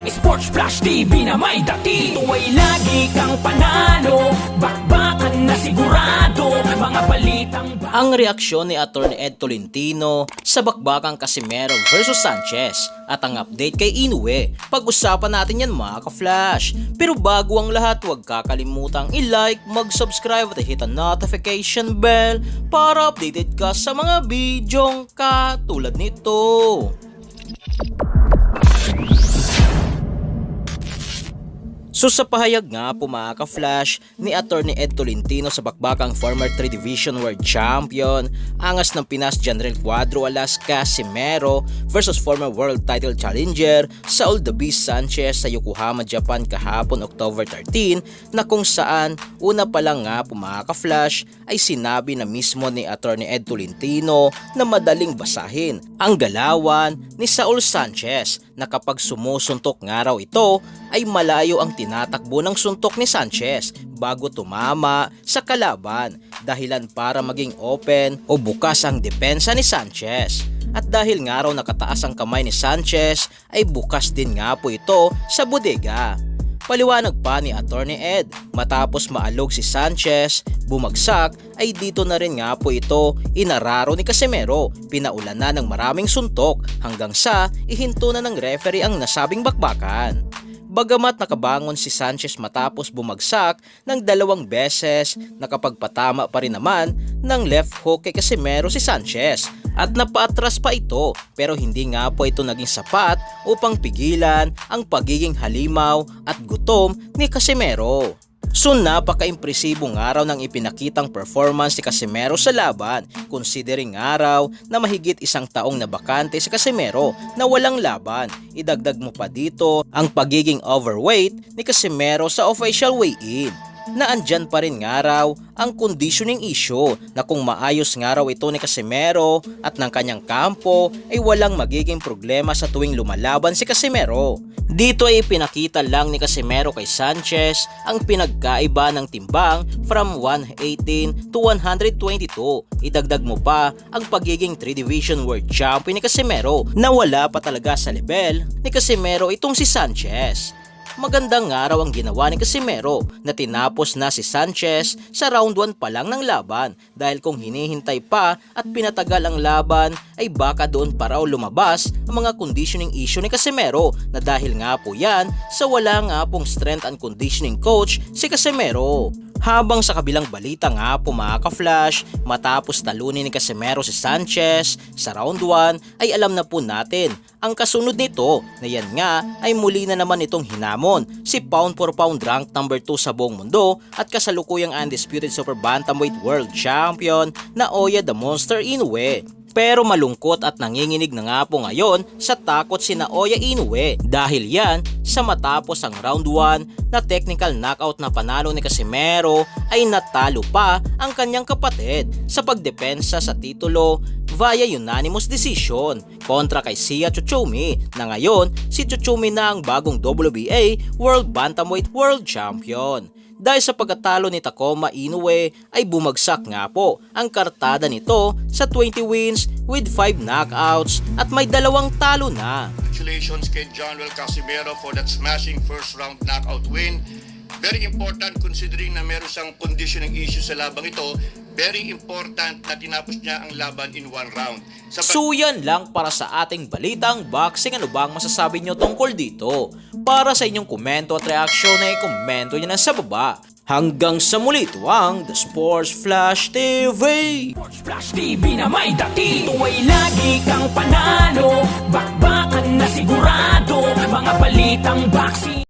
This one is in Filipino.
Sports Flash TV na may dati Tuway lagi kang panalo Bakbakan na sigurado Mga balitang ba- Ang reaksyon ni Atty. Ed Tolentino sa bakbakang Casimero versus Sanchez at ang update kay Inoue. Pag-usapan natin yan mga ka-flash. Pero bago ang lahat, huwag kakalimutang i-like, mag-subscribe at hit ang notification bell para updated ka sa mga bidyong katulad nito. So sa pahayag nga po mga ka-flash ni Attorney Ed Tolentino sa bakbakang former 3 Division World Champion, angas ng Pinas General Cuadro Alas Casimero versus former World Title Challenger Saul The Beast Sanchez sa Yokohama, Japan kahapon October 13 na kung saan una pa lang nga po mga ka-flash ay sinabi na mismo ni Attorney Ed Tolentino na madaling basahin ang galawan ni Saul Sanchez na kapag sumusuntok nga raw ito ay malayo ang tinatakbo ng suntok ni Sanchez bago tumama sa kalaban dahilan para maging open o bukas ang depensa ni Sanchez. At dahil nga raw nakataas ang kamay ni Sanchez ay bukas din nga po ito sa bodega. Paliwanag pa ni Attorney Ed, matapos maalog si Sanchez, bumagsak ay dito na rin nga po ito inararo ni Casimero, pinaulan na ng maraming suntok hanggang sa ihinto na ng referee ang nasabing bakbakan. Bagamat nakabangon si Sanchez matapos bumagsak ng dalawang beses, nakapagpatama pa rin naman ng left hook kay Casimero si Sanchez at napaatras pa ito pero hindi nga po ito naging sapat upang pigilan ang pagiging halimaw at gutom ni Casimero. So napaka-impresibo nga raw ng ipinakitang performance ni Casimero sa laban considering araw na mahigit isang taong nabakante si Casimero na walang laban. Idagdag mo pa dito ang pagiging overweight ni Casimero sa official weigh-in na andyan pa rin nga raw ang conditioning issue na kung maayos nga raw ito ni Casimero at ng kanyang kampo ay walang magiging problema sa tuwing lumalaban si Casimero. Dito ay pinakita lang ni Casimero kay Sanchez ang pinagkaiba ng timbang from 118 to 122. Idagdag mo pa ang pagiging 3 Division World Champion ni Casimero na wala pa talaga sa level ni Casimero itong si Sanchez. Magandang araw ang ginawa ni Casimero na tinapos na si Sanchez sa round 1 pa lang ng laban dahil kung hinihintay pa at pinatagal ang laban ay baka doon pa raw lumabas ang mga conditioning issue ni Casimero na dahil nga po yan sa wala nga pong strength and conditioning coach si Casimero. Habang sa kabilang balita nga po mga ka-flash, matapos talunin ni Casimero si Sanchez sa round 1 ay alam na po natin ang kasunod nito na yan nga ay muli na naman itong hinamon si pound for pound rank number 2 sa buong mundo at kasalukuyang undisputed super bantamweight world champion na Oya the Monster Inoue. Pero malungkot at nanginginig na nga po ngayon sa takot si Naoya Inoue dahil yan sa matapos ang round 1 na technical knockout na panalo ni Casimero ay natalo pa ang kanyang kapatid sa pagdepensa sa titulo via unanimous decision kontra kay Sia Chuchumi na ngayon si Chuchumi na ang bagong WBA World Bantamweight World Champion. Dahil sa pagkatalo ni Tacoma Inoue ay bumagsak nga po ang kartada nito sa 20 wins with 5 knockouts at may dalawang talo na. Congratulations kay John Will Casimero for that smashing first round knockout win. Very important considering na meron siyang conditioning issue sa labang ito. Very important na tinapos niya ang laban in one round. Sa So yan lang para sa ating balitang boxing. Ano ba ang masasabi nyo tungkol dito? Para sa inyong komento at reaksyon ay komento nyo na sa baba. Hanggang sa muli ito ang The Sports Flash TV. Sports Flash TV na may dati Tuway lagi kang panalo Bakbakan na sigurado Mga balitang boxing